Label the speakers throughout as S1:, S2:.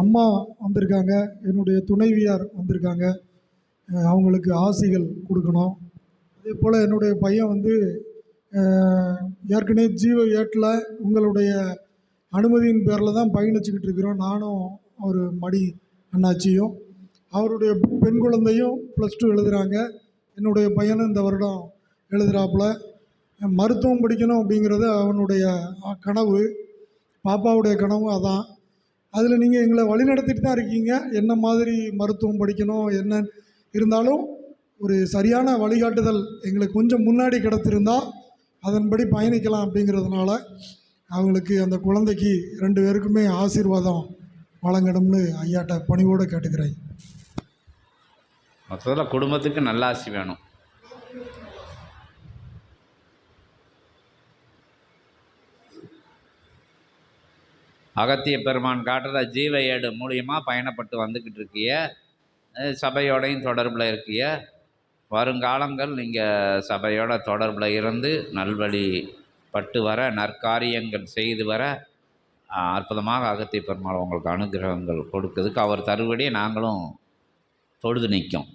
S1: அம்மா வந்திருக்காங்க. என்னுடைய துணைவியார் வந்திருக்காங்க. அவங்களுக்கு ஆசைகள் கொடுக்கணும். அதே போல் என்னுடைய பையன் வந்து ஏற்கனவே ஜீவ ஏட்டில் உங்களுடைய அனுமதியின் பேரில் தான் பயணிச்சுக்கிட்டு இருக்கிறோம். நானும் அவர் மடி அண்ணாச்சியும் அவருடைய பெண் குழந்தையும் ப்ளஸ் டூ எழுதுகிறாங்க என்னுடைய பையனும் இந்த வருடம் எழுதுகிறாப்புல மருத்துவம் படிக்கணும் அப்படிங்கிறது அவனுடைய கனவு. பாப்பாவுடைய கனவும் அதான். அதில் நீங்கள் எங்களை வழி நடத்திட்டு தான் இருக்கீங்க. என்ன மாதிரி மருத்துவம் படிக்கணும் என்ன இருந்தாலும் ஒரு சரியான வழிகாட்டுதல் எங்களுக்கு கொஞ்சம் முன்னாடி கிடத்திருந்தா அதன்படி பயணிக்கலாம் அப்படிங்கிறதுனால அவங்களுக்கு அந்த குழந்தைக்கு ரெண்டு பேருக்குமே ஆசீர்வாதம் வழங்கணும்னு ஐயாட்ட பணிவோடு கேட்டுக்கிறேன்.
S2: மொத்தத்தில் குடும்பத்துக்கு நல்லாசி வேணும். அகத்திய பெருமான் காட்டுற ஜீவ ஏடு மூலியமாக பயணப்பட்டு வந்துக்கிட்டு இருக்கிய சபையோடையும் தொடர்பில் இருக்கிய வருங்காலங்கள் நீங்கள் சபையோட தொடர்பில் இருந்து நல்வழி பட்டு வர நற்காரியங்கள் செய்து வர அற்புதமாக அகத்திய பெருமாள் உங்களுக்கு அனுகிரகங்கள் கொடுக்குறதுக்கு அவர் தருபடி நாங்களும் தொழுது நிற்கும்.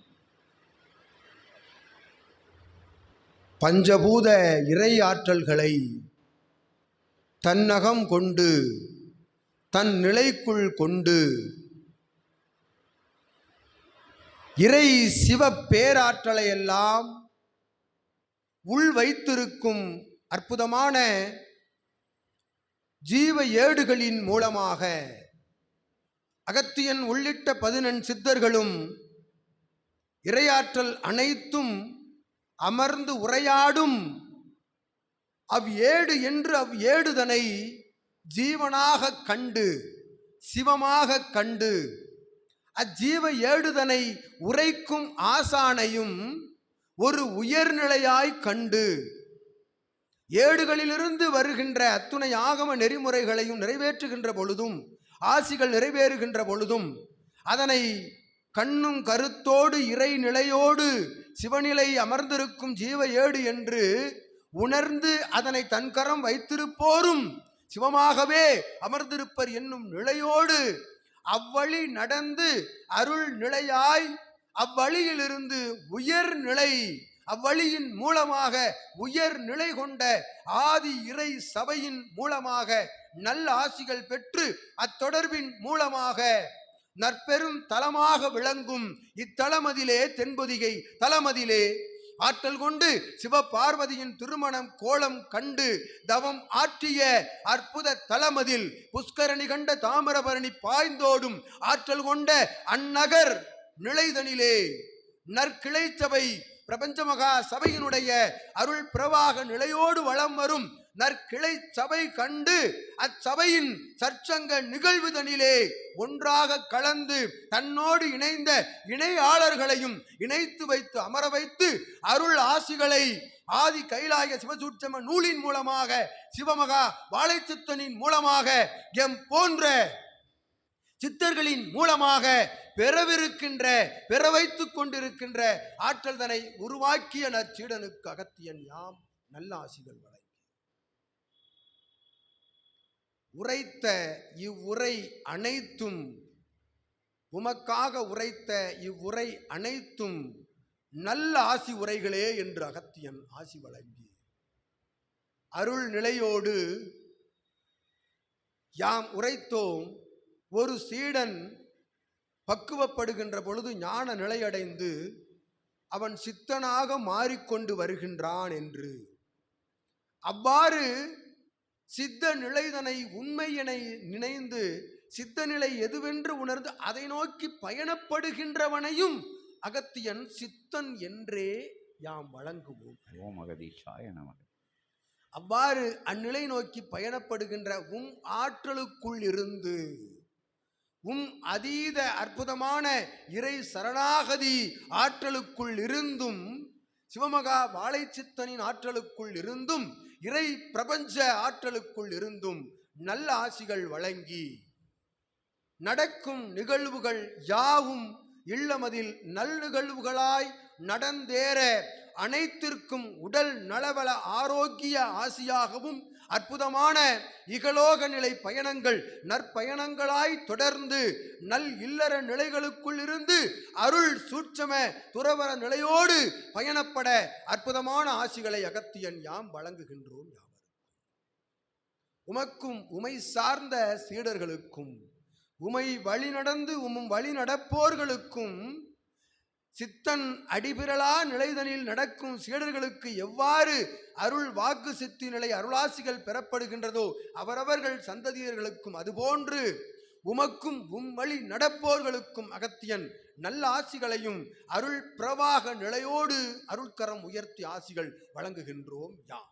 S3: பஞ்சபூத இறை ஆற்றல்களை தன்னகம் கொண்டு தன் நிலைக்குள் கொண்டு இறை சிவ பேராற்றலை எல்லாம் உள் வைத்திருக்கும் அற்புதமான ஜீவ ஏடுகளின் மூலமாக அகத்தியன் உள்ளிட்ட பதினெண் சித்தர்களும் இரையாற்றல் அனைத்தும் அமர்ந்து உரையாடும் அவ் ஏடு என்று அவ் ஏடுதனை ஜீவனாக கண்டு சிவமாக கண்டு அஜீவ ஏடுதனை உரைக்கும் ஆசானையும் ஒரு உயர்நிலையாய் கண்டு. ஏடுகளிலிருந்து வருகின்ற அத்துணை ஆகம நெறிமுறைகளையும் நிறைவேற்றுகின்ற பொழுதும் ஆசிகள் நிறைவேறுகின்ற பொழுதும் அதனை கண்ணும் கருத்தோடு இறை நிலையோடு சிவநிலை அமர்ந்திருக்கும் ஜீவ ஏடு என்று உணர்ந்து அதனை தன்கரம் வைத்திருப்போரும் சிவமாகவே அமர்ந்திருப்பர் என்னும் நிலையோடு அவ்வழி நடந்து அருள் நிலையாய் அவ்வழியிலிருந்து உயர் நிலை அவ்வழியின் மூலமாக உயர் நிலை கொண்ட ஆதி இறை சபையின் மூலமாக நல்ல ஆசிகள் பெற்று அத்தொடர்பின் மூலமாக நற்பெரும் தலமாக விளங்கும் இத்தலமதிலே தென்பொதிகை தலமதிலே ஆற்றல் கொண்டு சிவபார்வதியின் திருமணம் கோலம் கண்டு தவம் ஆற்றிய அற்புத தலமதில் புஷ்கரணி கண்ட தாமிரபரணி பாய்ந்தோடும் ஆற்றல் கொண்ட அந்நகர் நிலைதனிலே நற்கிளை சபை பிரபஞ்ச மகா சபையினுடைய அருள் பிரவாக நிலையோடு வளம் வரும் நற்கிளை சபை கண்டு அச்சபையின் சற்சங்க நிகழ்வுதனிலே ஒன்றாக கலந்து தன்னோடு இணைந்த இணையாளர்களையும் இணைத்து வைத்து அமர வைத்து அருள் ஆசிகளை ஆதி கைலாய சிவசூட்சம நூலின் மூலமாக சிவமகா வாழைச்சித்தனின் மூலமாக எம் போன்ற சித்தர்களின் மூலமாக பெறவிருக்கின்ற பெற வைத்துக் கொண்டிருக்கின்ற ஆற்றல் தனை உருவாக்கிய நற்சீடனுக்கு அகத்தியன் யாம் நல்ல ஆசிகள் வழங்கி உரைத்த இவ்வுரை அனைத்தும் உமக்காக உரைத்த இவ்வுரை அனைத்தும் நல்ல ஆசி உரைகளே என்று அகத்தியன் ஆசி வழங்கி அருள் நிலையோடு யாம் உரைத்தோம் ஒரு சீடன் பக்குவப்படுகின்ற பொழுது ஞான நிலையடைந்து அவன் சித்தனாக மாறிக்கொண்டு வருகின்றான் என்று. அவ்வாறு சித்த நிலைதனை உண்மையினை நினைந்து சித்த நிலை எதுவென்று உணர்ந்து அதை நோக்கி பயணப்படுகின்றவனையும் அகத்தியன் சித்தன் என்றே யாம் வழங்குவோம்.
S2: ஓம் அகதீஷாய நமக.
S3: அவ்வாறு அந்நிலை நோக்கி பயணப்படுகின்ற உம் ஆற்றலுக்குள் இருந்து உம் அதீத அற்புதமான இறை சரணாகதி ஆற்றலுக்குள் இருந்தும் சிவமகா வாழைச்சித்தனின் ஆற்றலுக்குள் இருந்தும் இறை பிரபஞ்ச ஆற்றலுக்குள் இருந்தும் நல்ல ஆசிகள் வழங்கி நடக்கும் நிகழ்வுகள் யாவும் இல்லமதில் நல் நிகழ்வுகளாய் நடந்தேற அனைத்திற்கும் உடல் நலவள ஆரோக்கிய ஆசியாகவும் அற்புதமான இகலோக நிலை பயணங்கள் நற்பயணங்களாய் தொடர்ந்து நல் இல்லற நிலைகளுக்குள் இருந்து அருள் சூட்சம துறவர நிலையோடு பயணப்பட அற்புதமான ஆசிகளை அகத்தியன் யாம் வழங்குகின்றோம் யாவர் உமக்கும் உமை சார்ந்த சீடர்களுக்கும் உமை வழி நடந்து உம்மும் வழி நடப்போர்களுக்கும் சித்தன் அடிபிரலா நிலைதனில் நடக்கும் சீடர்களுக்கு எவ்வாறு அருள் வாக்கு சித்தி நிலை அருளாசிகள் பெறப்படுகின்றதோ அவரவர்கள் சந்ததியர்களுக்கும் அதுபோன்று உமக்கும் உம் வழி நடப்போர்களுக்கும் அகத்தியன் நல்ல ஆசிகளையும் அருள் பிரவாக நிலையோடு அருள்கரம் உயர்த்தி ஆசிகள் வழங்குகின்றோம் யாம்.